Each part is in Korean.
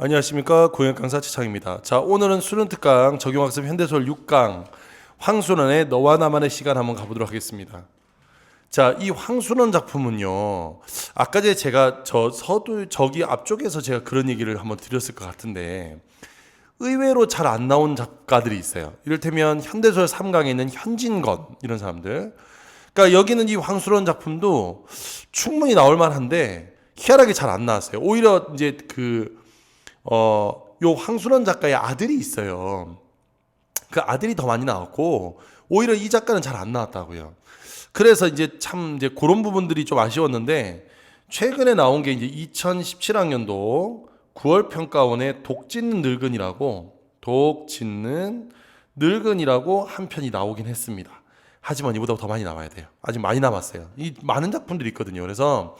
안녕하십니까 고영 강사 최창입니다. 자 오늘은 수능 특강 적용학습 현대소설 6강 황순원의 너와 나만의 시간 한번 가보도록 하겠습니다. 자 이 황순원 작품은요 아까 제가 저 서두 저기 앞쪽에서 제가 그런 얘기를 한번 드렸을 것 같은데 의외로 잘 안 나온 작가들이 있어요. 이를테면 현대소설 3강에 있는 현진건 이런 사람들. 그러니까 여기는 이 황순원 작품도 충분히 나올 만한데 희한하게 잘 안 나왔어요. 오히려 이제 그 어, 요 황순원 작가의 아들이 있어요. 그 아들이 더 많이 나왔고 오히려 이 작가는 잘 안 나왔다고요. 그래서 이제 참 이제 그런 부분들이 좀 아쉬웠는데 최근에 나온 게 이제 2017학년도 9월 평가원의 독 짖는 늙은이라고 독 짖는 늙은이라고 한 편이 나오긴 했습니다. 하지만 이보다 더 많이 나와야 돼요. 아직 많이 남았어요. 이 많은 작품들이 있거든요. 그래서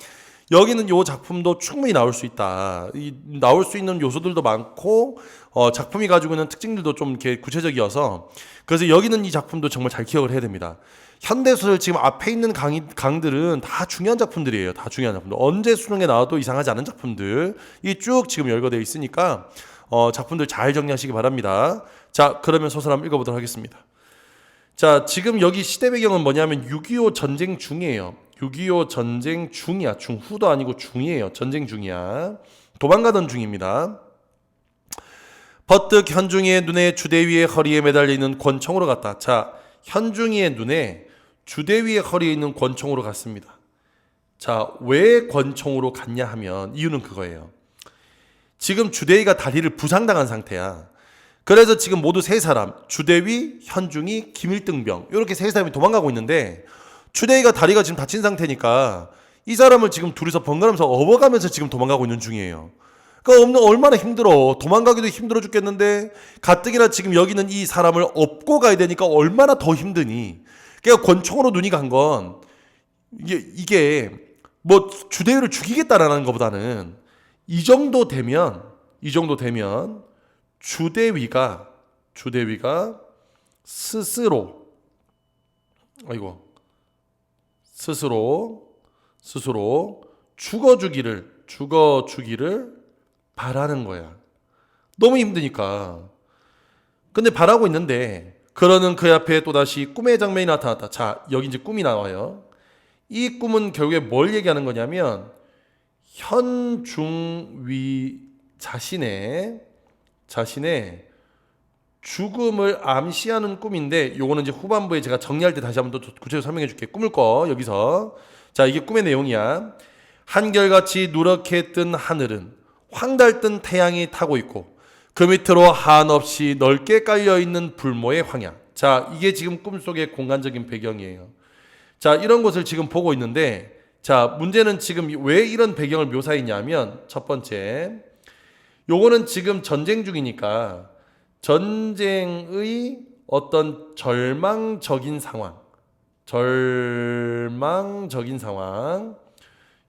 여기는 요 작품도 충분히 나올 수 있다. 이 나올 수 있는 요소들도 많고 어, 작품이 가지고 있는 특징들도 좀 이렇게 구체적이어서 그래서 여기는 이 작품도 정말 잘 기억을 해야 됩니다. 현대소설 지금 앞에 있는 강의, 강들은 다 중요한 작품들이에요. 다 중요한 작품들. 언제 수능에 나와도 이상하지 않은 작품들. 이 쭉 지금 열거되어 있으니까 어, 작품들 잘 정리하시기 바랍니다. 자, 그러면 소설 한번 읽어보도록 하겠습니다. 자, 지금 여기 시대 배경은 뭐냐면 6.25 전쟁 중이에요. 6.25 전쟁 중이야. 중후도 아니고 중이에요. 전쟁 중이야. 도망가던 중입니다. 버뜩 현중이의 눈에 주대위의 허리에 매달려 있는 권총으로 갔다. 자, 현중이의 눈에 주대위의 허리에 있는 권총으로 갔습니다. 자, 왜 권총으로 갔냐 하면 이유는 그거예요. 지금 주대위가 다리를 부상당한 상태야. 그래서 지금 모두 세 사람, 주대위, 현중이, 김일등병 이렇게 세 사람이 도망가고 있는데 주대위가 다리가 지금 다친 상태니까 이 사람을 지금 둘이서 번갈아면서 업어가면서 지금 도망가고 있는 중이에요. 그러니까 얼마나 힘들어. 도망가기도 힘들어 죽겠는데 가뜩이나 지금 여기는 이 사람을 업고 가야 되니까 얼마나 더 힘드니. 그러니까 권총으로 눈이 간 건 이게 이게 뭐 주대위를 죽이겠다라는 것보다는 이 정도 되면 이 정도 되면 주대위가 주대위가 스스로 아이고 스스로 스스로 죽어 주기를 죽어 주기를 바라는 거야. 너무 힘드니까. 근데 바라고 있는데 그러는 그 앞에 또다시 꿈의 장면이 나타났다. 자, 여기 이제 꿈이 나와요. 이 꿈은 결국에 뭘 얘기하는 거냐면 현중위 자신의 자신의 죽음을 암시하는 꿈인데 요거는 이제 후반부에 제가 정리할 때 다시 한번 또 구체적으로 설명해 줄게. 꿈을 꿔 여기서. 자, 이게 꿈의 내용이야. 한결같이 누렇게 뜬 하늘은 황달뜬 태양이 타고 있고 그 밑으로 한없이 넓게 깔려 있는 불모의 황야. 자, 이게 지금 꿈속의 공간적인 배경이에요. 자, 이런 것을 지금 보고 있는데 자, 문제는 지금 왜 이런 배경을 묘사했냐면 첫 번째 요거는 지금 전쟁 중이니까 전쟁의 어떤 절망적인 상황, 절망적인 상황,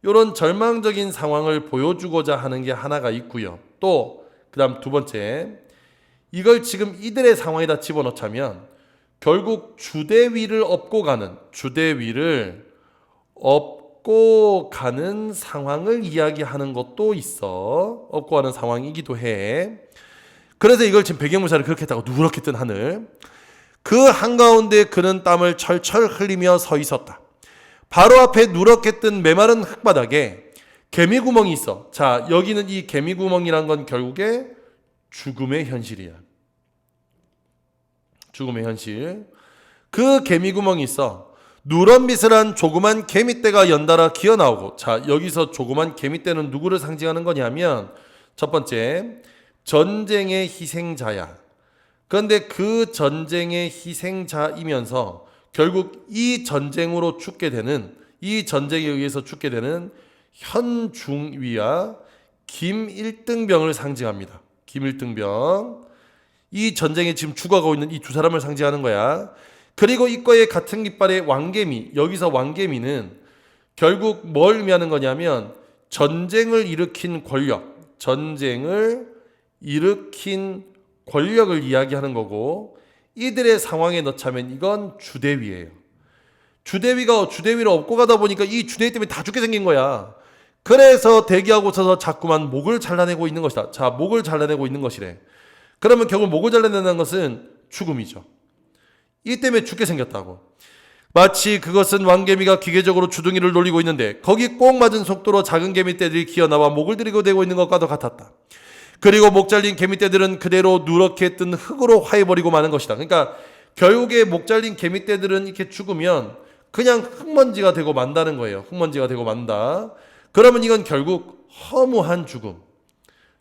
이런 절망적인 상황을 보여주고자 하는 게 하나가 있고요. 또 그 다음 두 번째, 이걸 지금 이들의 상황에다 집어넣자면 결국 주대위를 업고 가는 주대위를 업고 가는 상황을 이야기하는 것도 있어. 업고 가는 상황이기도 해. 그래서 이걸 지금 배경무사를 그렇게 했다고 누렇게 뜬 하늘. 그 한가운데 그는 땀을 철철 흘리며 서 있었다. 바로 앞에 누렇게 뜬 메마른 흙바닥에 개미구멍이 있어. 자, 여기는 이 개미구멍이란 건 결국에 죽음의 현실이야. 죽음의 현실. 그 개미구멍이 있어. 누런 빛을 한 조그만 개미떼가 연달아 기어 나오고. 자, 여기서 조그만 개미떼는 누구를 상징하는 거냐면 첫 번째, 전쟁의 희생자야. 그런데 그 전쟁의 희생자이면서 결국 이 전쟁으로 죽게 되는 이 전쟁에 의해서 죽게 되는 현중위와 김일등병을 상징합니다. 김일등병. 이 전쟁에 지금 죽어가고 있는 이 두 사람을 상징하는 거야. 그리고 이과의 같은 깃발의 왕개미. 여기서 왕개미는 결국 뭘 의미하는 거냐면 전쟁을 일으킨 권력, 전쟁을 일으킨 권력을 이야기하는 거고 이들의 상황에 넣자면 이건 주대위예요. 주대위가 주대위를 업고 가다 보니까 이 주대위 때문에 다 죽게 생긴 거야. 그래서 대기하고 있어서 자꾸만 목을 잘라내고 있는 것이다. 자, 목을 잘라내고 있는 것이래. 그러면 결국 목을 잘라낸다는 것은 죽음이죠. 이 때문에 죽게 생겼다고. 마치 그것은 왕개미가 기계적으로 주둥이를 놀리고 있는데 거기 꼭 맞은 속도로 작은 개미 떼들이 기어나와 목을 들이고 대고 있는 것과도 같았다. 그리고 목 잘린 개미떼들은 그대로 누렇게 뜬 흙으로 화해버리고 마는 것이다. 그러니까 결국에 목 잘린 개미떼들은 이렇게 죽으면 그냥 흙먼지가 되고 만다는 거예요. 흙먼지가 되고 만다. 그러면 이건 결국 허무한 죽음.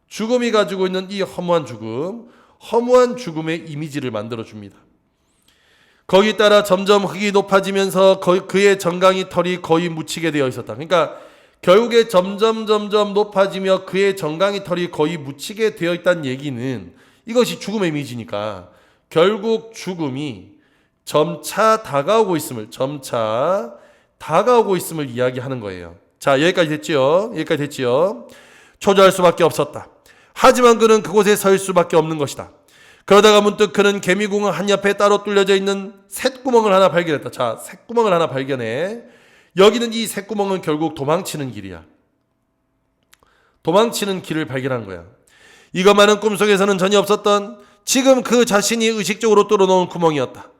죽음이 가지고 있는 이 허무한 죽음, 허무한 죽음의 이미지를 만들어 줍니다. 거기 따라 점점 흙이 높아지면서 거- 그의 정강이 털이 거의 묻히게 되어 있었다. 그러니까 결국에 점점 점점 높아지며 그의 정강이 털이 거의 묻히게 되어 있다는 얘기는 이것이 죽음의 이미지니까 결국 죽음이 점차 다가오고 있음을 점차 다가오고 있음을 이야기하는 거예요. 자 여기까지 됐지요. 여기까지 됐지요. 초조할 수밖에 없었다. 하지만 그는 그곳에 설 수밖에 없는 것이다. 그러다가 문득 그는 개미궁 한 옆에 따로 뚫려져 있는 쇳구멍을 하나 발견했다. 자, 쇳구멍을 하나 발견해. 여기는 이 쇳구멍은 결국 도망치는 길이야. 도망치는 길을 발견한 거야. 이것만은 꿈속에서는 전혀 없었던 지금 그 자신이 의식적으로 뚫어놓은 구멍이었다.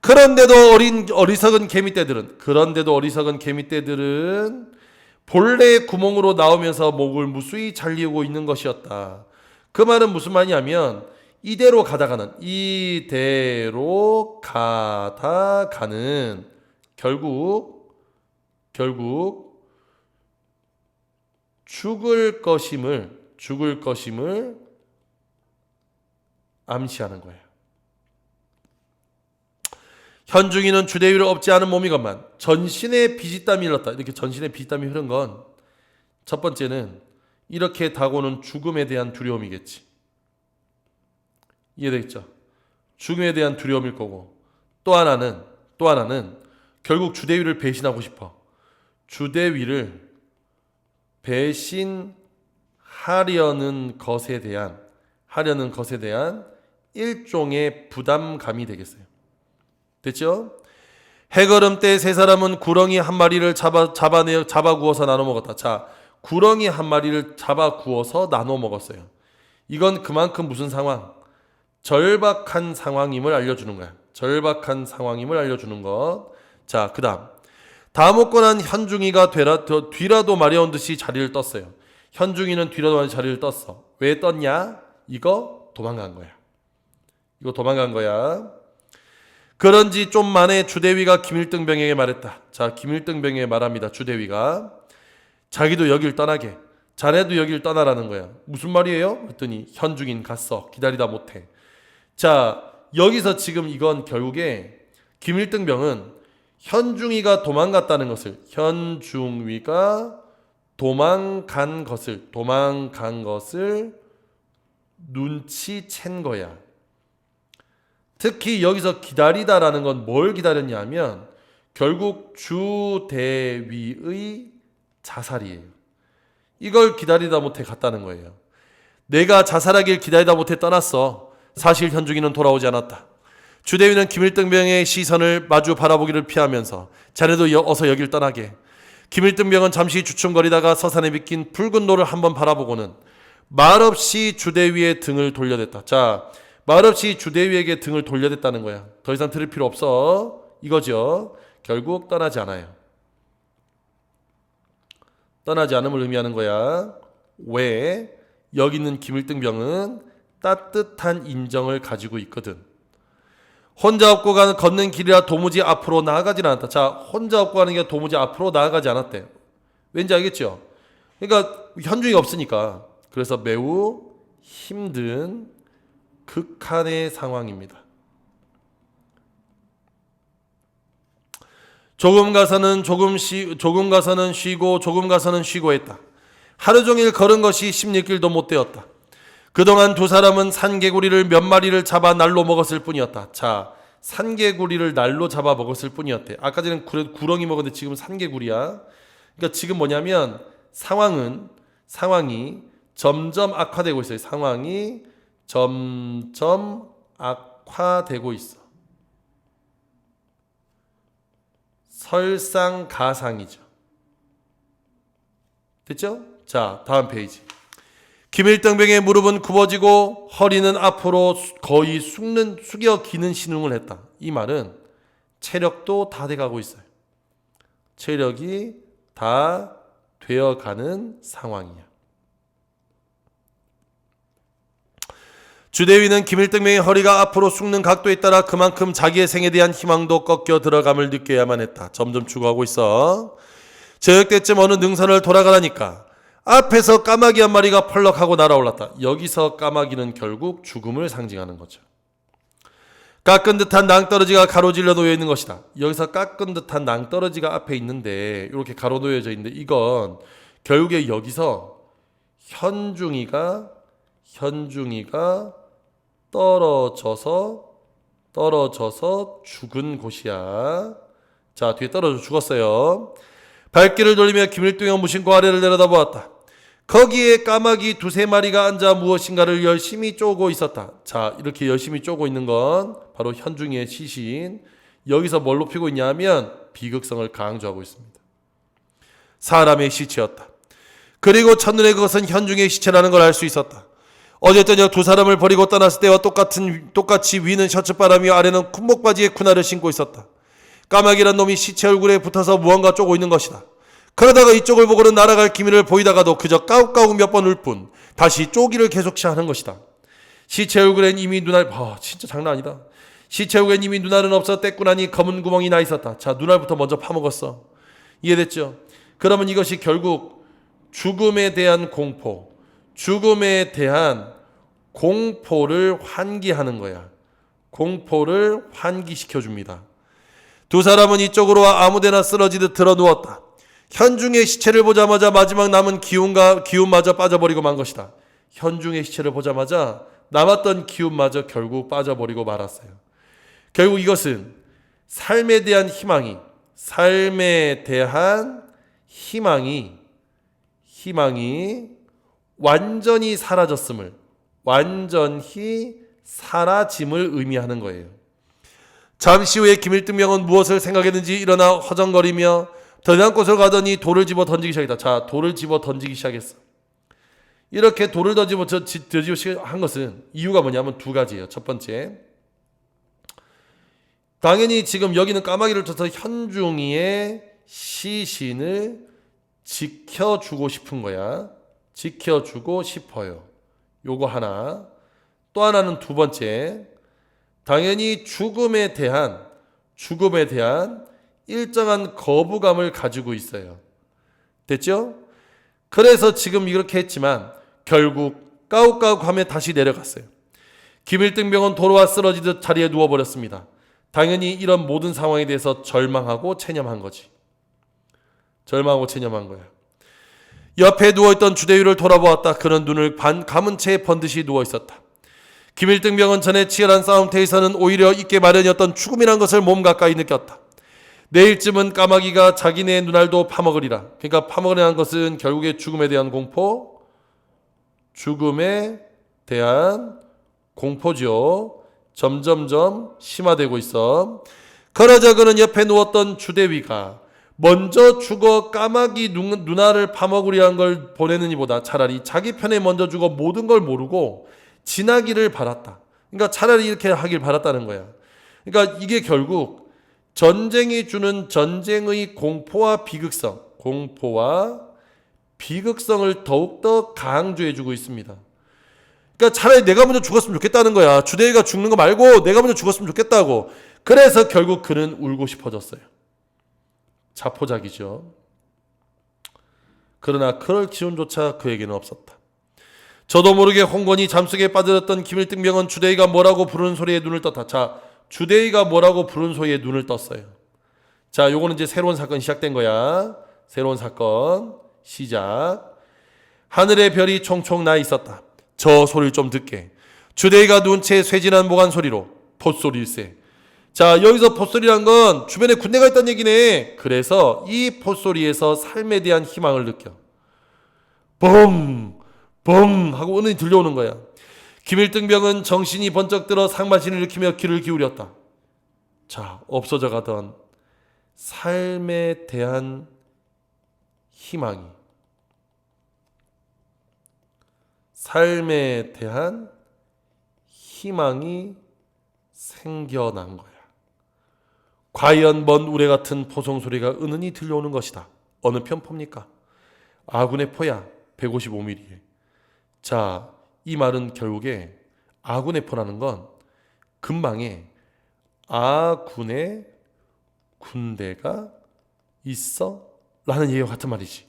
그런데도 어린 어리석은 개미떼들은 그런데도 어리석은 개미떼들은 본래 구멍으로 나오면서 목을 무수히 잘리고 있는 것이었다. 그 말은 무슨 말이냐면 이대로 가다가는 이대로 가다가는 결국 결국 죽을 것임을 죽을 것임을 암시하는 거예요. 현중이는 주대위를 업지 않은 몸이건만 전신에 비지땀이 흘렀다. 이렇게 전신에 비지땀이 흐른 건 첫 번째는 이렇게 다가오는 죽음에 대한 두려움이겠지. 이해되겠죠? 죽음에 대한 두려움일 거고 또 하나는 또 하나는 결국 주대위를 배신하고 싶어. 주대위를 배신하려는 것에 대한 하려는 것에 대한 일종의 부담감이 되겠어요. 됐죠? 해걸음 때 세 사람은 구렁이 한 마리를 잡아 잡아내 잡아 구워서 나눠 먹었다. 자, 구렁이 한 마리를 잡아 구워서 나눠 먹었어요. 이건 그만큼 무슨 상황? 절박한 상황임을 알려주는 거야. 절박한 상황임을 알려주는 것. 자, 그 다음. 다 먹고 난 현중이가 되라, 더- 뒤라도 마려운 듯이 자리를 떴어요. 현중이는 뒤라도 마려운 자리를 떴어. 왜 떴냐? 이거 도망간 거야. 이거 도망간 거야. 그런지 좀 만에 주대위가 김일등병에게 말했다. 자, 김일등병에게 말합니다. 주대위가. 자기도 여길 떠나게. 자네도 여길 떠나라는 거야. 무슨 말이에요? 그랬더니 현중인 갔어. 기다리다 못해. 자, 여기서 지금 이건 결국에 김일등병은 현중이가 도망갔다는 것을 현중위가 도망간 것을 도망간 것을 눈치챈 거야. 특히 여기서 기다리다라는 건 뭘 기다렸냐면 결국 주대위의 자살이에요. 이걸 기다리다 못해 갔다는 거예요. 내가 자살하길 기다리다 못해 떠났어. 사실 현중이는 돌아오지 않았다. 주대위는 김일등병의 시선을 마주 바라보기를 피하면서 자네도 여- 어서 여길 떠나게. 김일등병은 잠시 주춤거리다가 서산에 비낀 붉은 노를 한번 바라보고는 말없이 주대위의 등을 돌려댔다. 자, 말없이 주대위에게 등을 돌려댔다는 거야. 더 이상 들을 필요 없어. 이거죠. 결국 떠나지 않아요. 떠나지 않음을 의미하는 거야. 왜? 여기 있는 김일등병은 따뜻한 인정을 가지고 있거든. 혼자 업고 가는 걷는 길이라 도무지 앞으로 나아가질 않았다. 자, 혼자 업고 가는 게 도무지 앞으로 나아가지 않았대. 왠지 알겠죠? 그러니까 현중이 없으니까. 그래서 매우 힘든 극한의 상황입니다. 조금 가서는 조금 쉬 조금 가서는 쉬고 조금 가서는 쉬고 했다. 하루 종일 걸은 것이 16길도 못 되었다. 그동안 두 사람은 산개구리를 몇 마리를 잡아 날로 먹었을 뿐이었다. 자, 산개구리를 날로 잡아 먹었을 뿐이었대. 아까 전에 구- 구렁이 먹었는데 지금 산개구리야. 그러니까 지금 뭐냐면 상황은 상황이 점점 악화되고 있어요. 상황이 점점 악화되고 있어. 설상가상이죠. 됐죠? 자, 다음 페이지. 김일등병의 무릎은 굽어지고 허리는 앞으로 수- 거의 숙는 숙여 기는 신용을 했다. 이 말은 체력도 다 돼가고 있어요. 체력이 다 되어가는 상황이야. 주대위는 김일등병의 허리가 앞으로 숙는 각도에 따라 그만큼 자기의 생에 대한 희망도 꺾여 들어감을 느껴야만 했다. 점점 죽어가고 있어. 저녁 때쯤 어느 능선을 돌아가라니까 앞에서 까마귀 한 마리가 펄럭하고 날아올랐다. 여기서 까마귀는 결국 죽음을 상징하는 거죠. 깎은 듯한 낭떠러지가 가로질러 놓여 있는 것이다. 여기서 깎은 듯한 낭떠러지가 앞에 있는데 이렇게 가로 놓여져 있는데 이건 결국에 여기서 현중이가 현중이가 떨어져서 떨어져서 죽은 곳이야. 자 뒤에 떨어져 죽었어요. 발길을 돌리며 김일동의 무심코 아래를 내려다보았다. 거기에 까마귀 두세 마리가 앉아 무엇인가를 열심히 쪼고 있었다. 자, 이렇게 열심히 쪼고 있는 건 바로 현중의 시신. 여기서 뭘 높이고 있냐면 비극성을 강조하고 있습니다. 사람의 시체였다. 그리고 첫눈에 그것은 현중의 시체라는 걸 알 수 있었다. 어제 저녁 두 사람을 버리고 떠났을 때와 똑같은 똑같이 위는 셔츠바람이며 아래는 쿤목 바지에 쿠나를 신고 있었다. 까마귀란 놈이 시체 얼굴에 붙어서 무언가 쪼고 있는 것이다. 그러다가 이쪽을 보고는 날아갈 기미를 보이다가도 그저 까욱까욱 몇 번 울 뿐 다시 쪼기를 계속 취하는 것이다. 시체 얼굴엔 이미 눈알 아 진짜 장난 아니다. 시체 얼굴엔 이미 눈알은 없어 떼꾸나니 검은 구멍이 나 있었다. 자 눈알부터 먼저 파먹었어. 이해됐죠? 그러면 이것이 결국 죽음에 대한 공포, 죽음에 대한 공포를 환기하는 거야. 공포를 환기시켜 줍니다. 두 사람은 이쪽으로 아무데나 쓰러지듯 들어 누웠다. 현중의 시체를 보자마자 마지막 남은 기운과 기운마저 빠져버리고 만 것이다. 현중의 시체를 보자마자 남았던 기운마저 결국 빠져버리고 말았어요. 결국 이것은 삶에 대한 희망이 삶에 대한 희망이 희망이 완전히 사라졌음을 완전히 사라짐을 의미하는 거예요. 잠시 후에 김일등명은 무엇을 생각했는지 일어나 허정거리며 곳을 가더니 돌을 집어 던지기 시작했다. 자, 돌을 집어 던지기 시작했어. 이렇게 돌을 던지고 시작한 것은 이유가 뭐냐면 두 가지예요. 첫 번째, 당연히 지금 여기는 까마귀를 쳐서 현중이의 시신을 지켜주고 싶은 거야. 지켜주고 싶어요. 요거 하나. 또 하나는 두 번째, 당연히 죽음에 대한 죽음에 대한 일정한 거부감을 가지고 있어요. 됐죠? 그래서 지금 이렇게 했지만 결국 까욱까욱하며 다시 내려갔어요. 김일등 병은 도로와 쓰러지듯 자리에 누워버렸습니다. 당연히 이런 모든 상황에 대해서 절망하고 체념한 거지. 절망하고 체념한 거야. 옆에 누워있던 주대위를 돌아보았다. 그는 눈을 반 감은 채 번듯이 누워 있었다. 김일등 병은 전에 치열한 싸움터에서는 오히려 있게 마련이었던 죽음이란 것을 몸 가까이 느꼈다. 내일쯤은 까마귀가 자기네 눈알도 파먹으리라. 그러니까 파먹으리라는 것은 결국에 죽음에 대한 공포, 죽음에 대한 공포죠. 점점점 심화되고 있어. 그러자 그는 옆에 누웠던 주대위가 먼저 죽어 까마귀 눈, 눈알을 파먹으리한 걸 보내는 이보다 차라리 자기 편에 먼저 죽어 모든 걸 모르고 지나기를 바랐다. 그러니까 차라리 이렇게 하길 바랐다는 거야. 그러니까 이게 결국 전쟁이 주는 전쟁의 공포와 비극성, 공포와 비극성을 더욱더 강조해주고 있습니다. 그러니까 차라리 내가 먼저 죽었으면 좋겠다는 거야. 주대위가 죽는 거 말고 내가 먼저 죽었으면 좋겠다고. 그래서 결국 그는 울고 싶어졌어요. 자포자기죠. 그러나 그럴 기운조차 그에게는 없었다. 저도 모르게 홍건이 잠속에 빠져들었던 김일등 병은 주대위가 뭐라고 부르는 소리에 눈을 떴다. 자, 주대위가 뭐라고 부르는 소리에 눈을 떴어요. 자, 요거는 이제 새로운 사건 시작된 거야. 새로운 사건 시작. 하늘의 별이 총총 나 있었다. 저 소리를 좀 듣게. 주대위가 누운 채 쇠진한 모간 소리로 pot소리일세. 자, 여기서 pot소리란 건 주변에 군대가 있다는 얘기네. 그래서 이 pot소리에서 삶에 대한 희망을 느껴. 뻥! 뻥! 하고 은은히 들려오는 거야. 김일등병은 정신이 번쩍 들어 상반신을 일으키며 귀를 기울였다. 자, 없어져 가던 삶에 대한 희망이 삶에 대한 희망이 생겨난 거야. 과연 먼 우레 같은 포송 소리가 은은히 들려오는 것이다. 어느 편포입니까? 아군의 포야 155mm. 자, 이 말은 결국에 아군의 포라는 건 근방에 아군의 군대가 있어? 라는 얘기와 같은 말이지.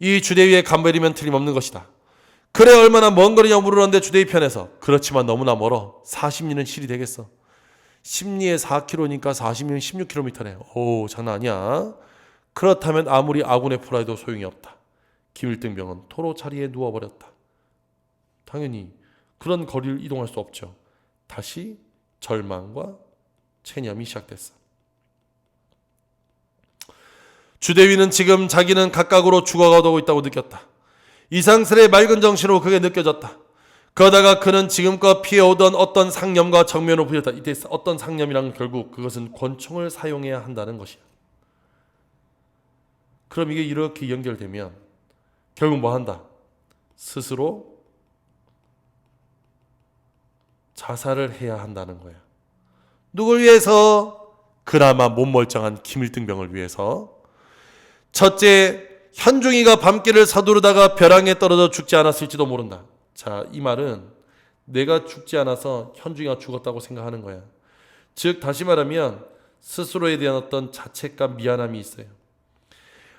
이 주대위의 간벌이면 틀림없는 것이다. 그래 얼마나 먼 거리냐 물으는데 주대위 편에서 그렇지만 너무나 멀어. 40리는 실이 되겠어. 10리에 4km니까 40리는 16km네. 오 장난 아니야. 그렇다면 아무리 아군의 포라 해도 소용이 없다. 김일등병은 토로 자리에 누워버렸다. 당연히 그런 거리를 이동할 수 없죠. 다시 절망과 체념이 시작됐어. 주대위는 지금 자기는 각각으로 죽어가고 있다고 느꼈다. 이상스레 맑은 정신으로 그게 느껴졌다. 그러다가 그는 지금껏 피해오던 어떤 상념과 정면으로 부렸다. 이때 어떤 상념이란 결국 그것은 권총을 사용해야 한다는 것이야. 그럼 이게 이렇게 연결되면 결국 뭐 한다? 스스로 자살을 해야 한다는 거야. 누굴 위해서? 그나마 못 멀쩡한 김일등병을 위해서. 첫째, 현중이가 밤길을 서두르다가 벼랑에 떨어져 죽지 않았을지도 모른다. 자, 이 말은 내가 죽지 않아서 현중이가 죽었다고 생각하는 거야. 즉, 다시 말하면 스스로에 대한 어떤 자책감, 미안함이 있어요.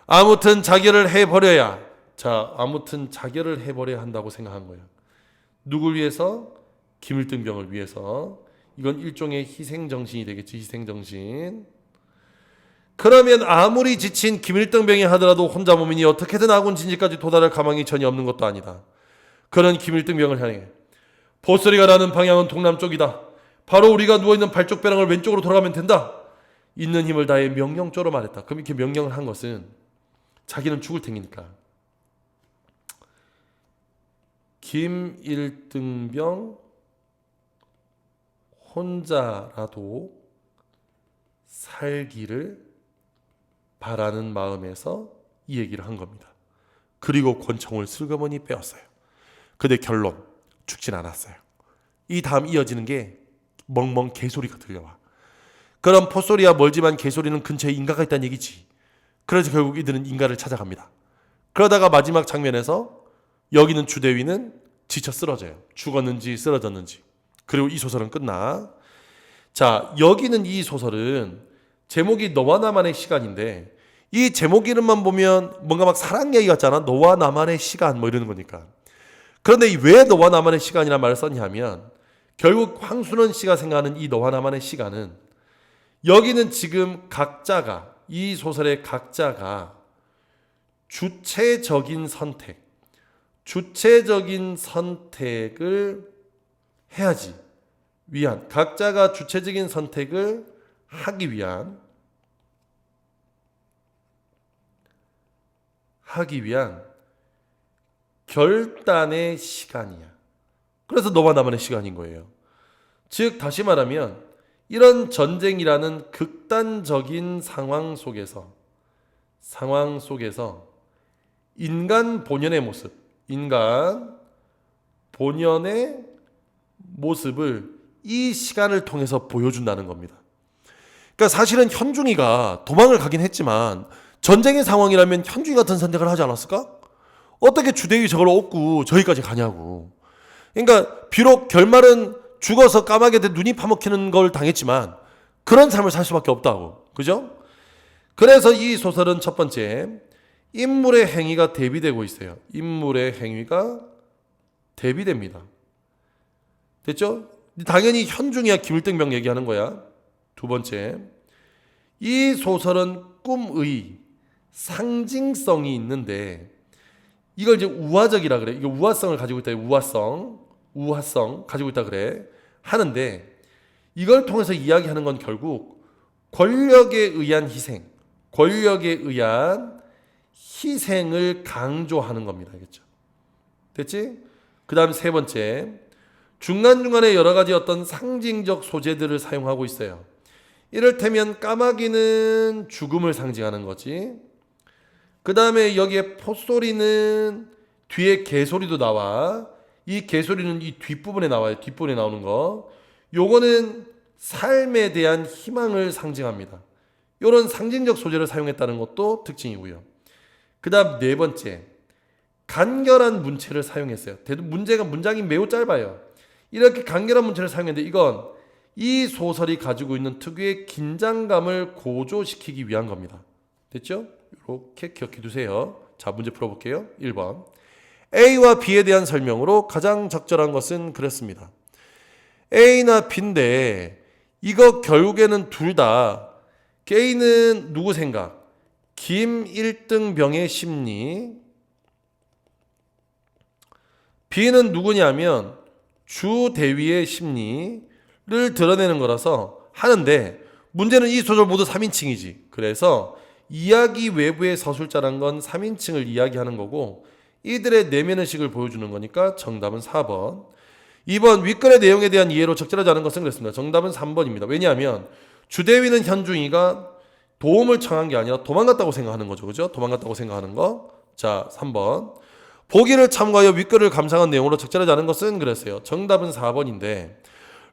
아무튼 자결을 해버려야, 자, 아무튼 자결을 해버려야 한다고 생각한 거야. 누굴 위해서? 김일등병을 위해서. 이건 일종의 희생 정신이 되겠지, 희생 정신. 그러면 아무리 지친 김일등병이 하더라도 혼자 몸이니 어떻게든 아군 진지까지 도달할 가망이 전혀 없는 것도 아니다. 그는 김일등병을 향해 보소리가 나는 방향은 동남쪽이다. 바로 우리가 누워있는 발쪽 벼랑을 왼쪽으로 돌아가면 된다. 있는 힘을 다해 명령조로 말했다. 그럼 이렇게 명령을 한 것은 자기는 죽을 테니까. 김일등병 혼자라도 살기를 바라는 마음에서 이 얘기를 한 겁니다. 그리고 권총을 슬그머니 빼었어요. 근데 결론 죽진 않았어요. 이 다음 이어지는 게 멍멍 개소리가 들려와. 그럼 포소리야 멀지만 개소리는 근처에 인가가 있다는 얘기지. 그래서 결국 이들은 인가를 찾아갑니다. 그러다가 마지막 장면에서 여기는 주대위는 지쳐 쓰러져요. 죽었는지 쓰러졌는지. 그리고 이 소설은 끝나. 자, 여기는 이 소설은 제목이 너와 나만의 시간인데 이 제목 이름만 보면 뭔가 막 사랑 얘기 같잖아. 너와 나만의 시간 뭐 이러는 거니까. 그런데 왜 너와 나만의 시간이라는 말을 썼냐면 결국 황순원 씨가 생각하는 이 너와 나만의 시간은 여기는 지금 각자가 이 소설의 각자가 주체적인 선택, 주체적인 선택을 해야지 위한 각자가 주체적인 선택을 하기 위한 하기 위한 결단의 시간이야. 그래서 너와 나만의 시간인 거예요. 즉 다시 말하면 이런 전쟁이라는 극단적인 상황 속에서 상황 속에서 인간 본연의 모습, 인간 본연의 모습을 이 시간을 통해서 보여준다는 겁니다. 그러니까 사실은 현중이가 도망을 가긴 했지만 전쟁의 상황이라면 현중이 같은 선택을 하지 않았을까? 어떻게 주대위 저걸 얻고 저기까지 가냐고. 그러니까 비록 결말은 죽어서 까마귀에 눈이 파먹히는 걸 당했지만 그런 삶을 살 수밖에 없다고. 그죠? 그래서 이 소설은 첫 번째 인물의 행위가 대비되고 있어요. 인물의 행위가 대비됩니다. 됐죠? 당연히 현중이야 김일등병 얘기하는 거야. 두 번째, 이 소설은 꿈의 상징성이 있는데 이걸 이제 우화적이라 그래. 이게 우화성을 가지고 있다. 우화성, 우화성 가지고 있다 그래. 하는데 이걸 통해서 이야기하는 건 결국 권력에 의한 희생, 권력에 의한 희생을 강조하는 겁니다. 알겠죠? 됐지? 그 다음 세 번째, 중간중간에 여러 가지 어떤 상징적 소재들을 사용하고 있어요. 이를테면 까마귀는 죽음을 상징하는 거지. 그 다음에 여기에 포소리는 뒤에 개소리도 나와. 이 개소리는 이 뒷부분에 나와요. 뒷부분에 나오는 거. 요거는 삶에 대한 희망을 상징합니다. 이런 상징적 소재를 사용했다는 것도 특징이고요. 그 다음 네 번째. 간결한 문체를 사용했어요. 문제가 문장이 매우 짧아요. 이렇게 간결한 문체를 사용했는데 이건 이 소설이 가지고 있는 특유의 긴장감을 고조시키기 위한 겁니다. 됐죠? 이렇게 기억해 두세요. 자, 문제 풀어볼게요. 1번. A와 B에 대한 설명으로 가장 적절한 것은 그랬습니다. A나 B인데 이거 결국에는 둘 다 A는 누구 생각? 김 1등 병의 심리 B는 누구냐면 주 대위의 심리를 드러내는 거라서 하는데 문제는 이 소설 모두 3인칭이지. 그래서 이야기 외부의 서술자란 건 3인칭을 이야기하는 거고 이들의 내면 의식을 보여주는 거니까 정답은 4번. 2번 윗글의 내용에 대한 이해로 적절하지 않은 것은 그랬습니다. 정답은 3번입니다. 왜냐하면 주대위는 현중이가 도움을 청한 게 아니라 도망갔다고 생각하는 거죠. 그죠? 도망갔다고 생각하는 거. 자, 3번. 보기를 참고하여 윗글을 감상한 내용으로 적절하지 않은 것은 그랬어요. 정답은 4번인데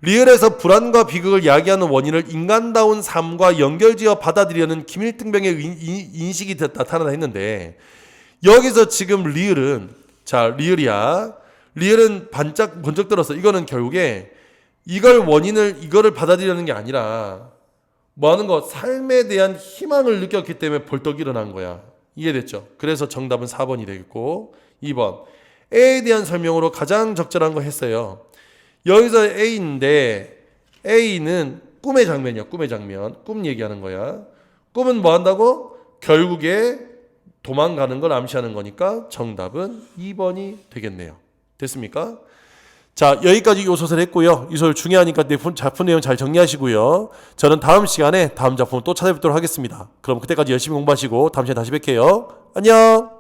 리얼에서 불안과 비극을 야기하는 원인을 인간다운 삶과 연결지어 받아들이려는 김일등병의 인식이 됐- 나타나다 했는데 여기서 지금 리얼은 자 리얼이야. 리얼은 반짝 번쩍 들었어 이거는 결국에 이걸 원인을 이거를 받아들이려는 게 아니라 뭐 하는 거? 삶에 대한 희망을 느꼈기 때문에 벌떡 일어난 거야. 이해됐죠? 그래서 정답은 4번이 되겠고 2번 A에 대한 설명으로 가장 적절한 거 했어요 여기서 A인데 A는 꿈의 장면이야. 꿈의 장면. 꿈 얘기하는 거야. 꿈은 뭐 한다고? 결국에 도망가는 걸 암시하는 거니까 정답은 2번이 되겠네요. 됐습니까? 자, 여기까지 이 소설 했고요. 이 소설 중요하니까 내 작품 내용 잘 정리하시고요. 저는 다음 시간에 다음 작품을 또 찾아뵙도록 하겠습니다. 그럼 그때까지 열심히 공부하시고 다음 시간에 다시 뵐게요. 안녕!